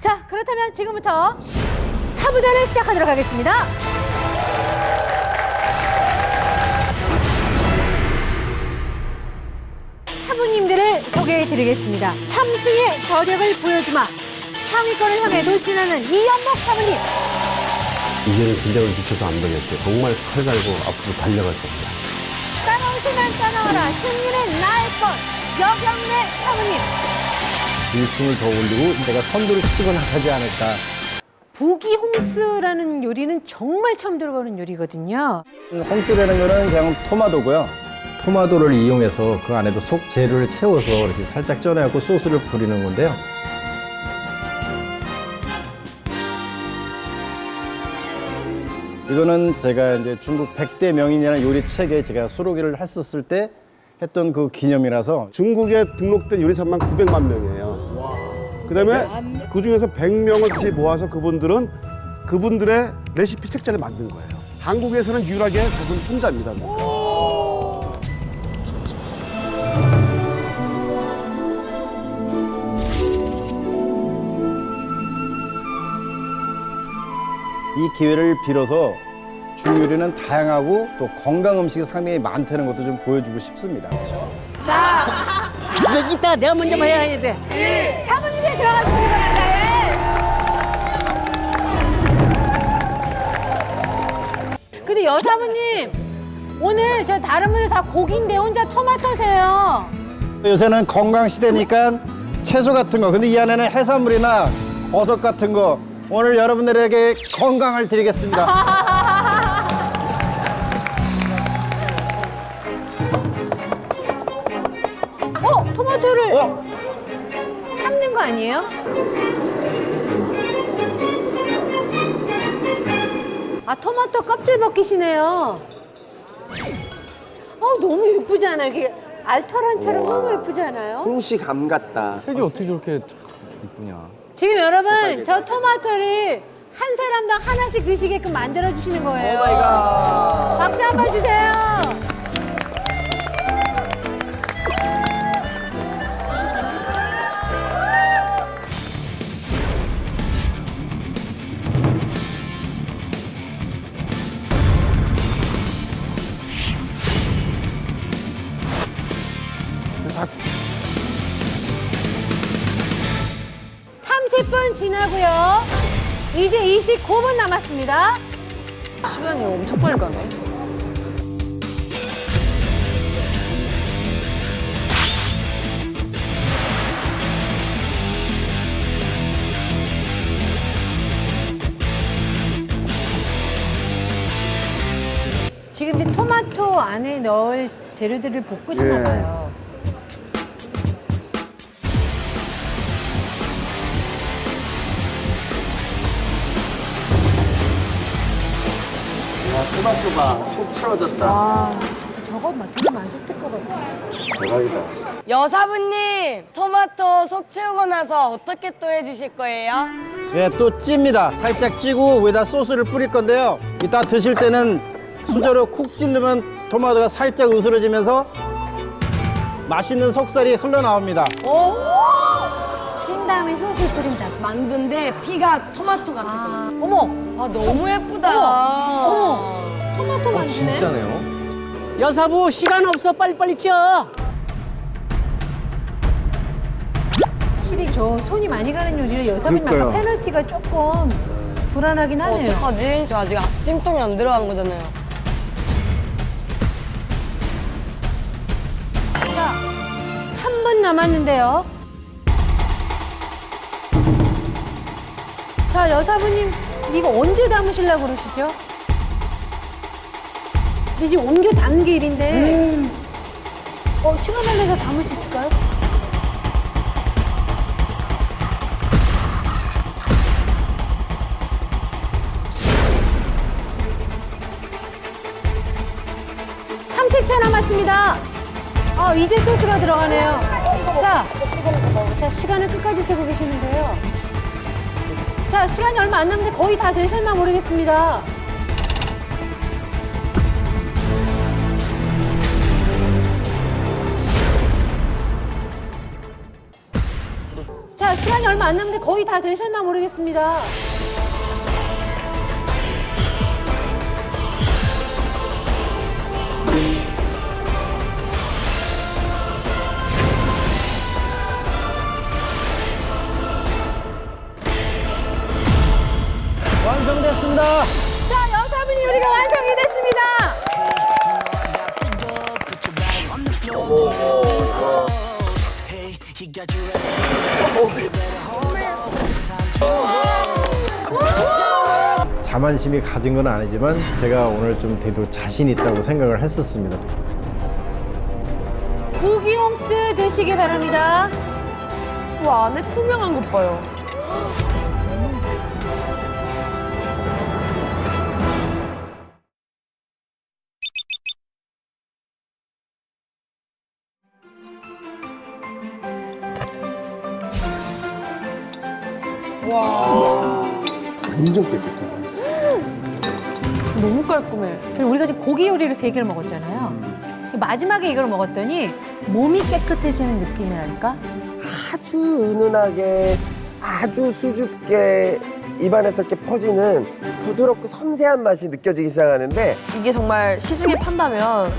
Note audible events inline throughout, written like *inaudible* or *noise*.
자, 그렇다면 지금부터 사부전을 시작하도록 하겠습니다. 사부님들을 소개해 드리겠습니다. 삼수의 저력을 보여주마. 상위권을 향해 돌진하는 이연목 사부님. 이제는 긴장을 늦춰서 안 되겠죠. 정말 칼 갈고 앞으로 달려갈 겁니다. 따라올 때만 따라와라. 승리는 나의 것. 여경래 사부님. 일승을 더 올리고 내가 선두를 치고 나가지 않을까. 부기 홍스라는 요리는 정말 처음 들어보는 요리거든요. 홈스라는 거는 그냥 토마토고요. 토마토를 이용해서 그 안에도 속 재료를 채워서 이렇게 살짝 쪄내갖고 소스를 뿌리는 건데요. 이거는 제가 이제 중국 100대 명인이라는 요리 책에 제가 수록을 했었을 때 했던 그 기념이라서 중국에 등록된 요리사만 900만 명이에요. 그다음에 그 중에서 100명을 다시 모아서 그분들은 그분들의 레시피 책자를 만든 거예요. 한국에서는 유일하게 그분 혼자입니다. 그러니까. 이 기회를 빌어서 중요리는 다양하고 또 건강 음식이 상당히 많다는 것도 좀 보여주고 싶습니다. 사. 여기 내가 먼저 해야 돼. 3. 근데 여사부님 오늘 저 다른 분들 다 고기인데 혼자 토마토세요. 요새는 건강 시대니까 채소 같은 거, 근데 이 안에는 해산물이나 버섯 같은 거 오늘 여러분들에게 건강을 드리겠습니다. *laughs* 어 토마토를 어? 거 아니에요? 아 토마토 껍질 벗기시네요. 어 너무 예쁘지 않아요? 이게 알토란처럼 너무 예쁘지 않아요? 홍시 감 같다. 색이 어떻게 저렇게 이쁘냐. 지금 여러분 저 토마토를 한 사람당 하나씩 드시게끔 만들어 주시는 거예요. 박수 한 번 주세요. 삼십 분 지나고요. 이제 29분 남았습니다. 시간이 엄청 빨리 가네. 지금 이제 토마토 안에 넣을 재료들을 볶으시나 예. 봐요. 토마토가 속 채워졌다. 와, 저거 막 되게 맛있을 것 같아. 대박이다. 여사부님 토마토 속 채우고 나서 어떻게 또 해주실 거예요? 예, 또 찝니다. 살짝 찌고 위에다 소스를 뿌릴 건데요. 이따 드실 때는 수저로 쿡 찌르면 토마토가 살짝 으스러지면서 맛있는 속살이 흘러나옵니다. 찐 다음에 소스 뿌린다. 만두인데 피가 토마토 같은 아, 거. 어머, 아 너무 예쁘다. 어머. 토마토 만두네. 진짜네요. 여사부 시간 없어 빨리빨리 쪄. 확실히 저 손이 많이 가는 요리를 여사분이 아까 그러니까요. 페널티가 조금 불안하긴 하네요. 어떡하지? 저 아직 찜통이 안 들어간 거잖아요. 자, 3분 남았는데요. 자, 여사부님, 이거 언제 담으시려고 그러시죠? 근데 지금 옮겨 담는 게 일인데, 어, 시간 안에서 담을 수 있을까요? (30초) 남았습니다 아, 이제 소스가 들어가네요. 자, 자, 시간을 끝까지 세고 계시는데요. 자, 시간이 얼마 안 남는데 거의 다 되셨나 모르겠습니다. 자, 시간 시간이 얼마 안 남는데 거의 다 되셨나 모르겠습니다. 완성됐습니다. 자, 여사분이 요리가 완성이 됐습니다. 자만심이 가진 건 아니지만 제가 오늘 좀 되도 자신 있다고 생각을 했었습니다. 고기 홍스 드시기 바랍니다. 와 안에 투명한 것 봐요. 완전 깨끗해요. 너무 깔끔해. 그리고 우리가 지금 고기 요리를 세 개를 먹었잖아요. 마지막에 이걸 먹었더니 몸이 깨끗해지는 느낌이랄까? 아주 은은하게 아주 수줍게 입안에서 이렇게 퍼지는 부드럽고 섬세한 맛이 느껴지기 시작하는데 이게 정말 시중에 판다면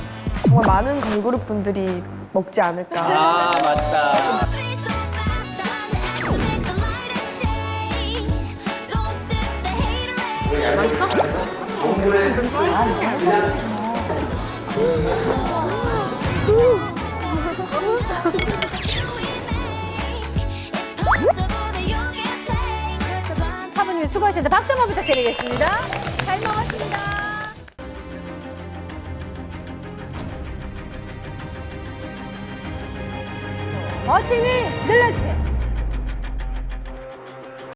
정말 많은 걸그룹 분들이 먹지 않을까. 아 맞다 사부님 수고하셨는데 박수 한번 부탁드리겠습니다. 잘 먹었습니다. 버튼을 눌러주세요.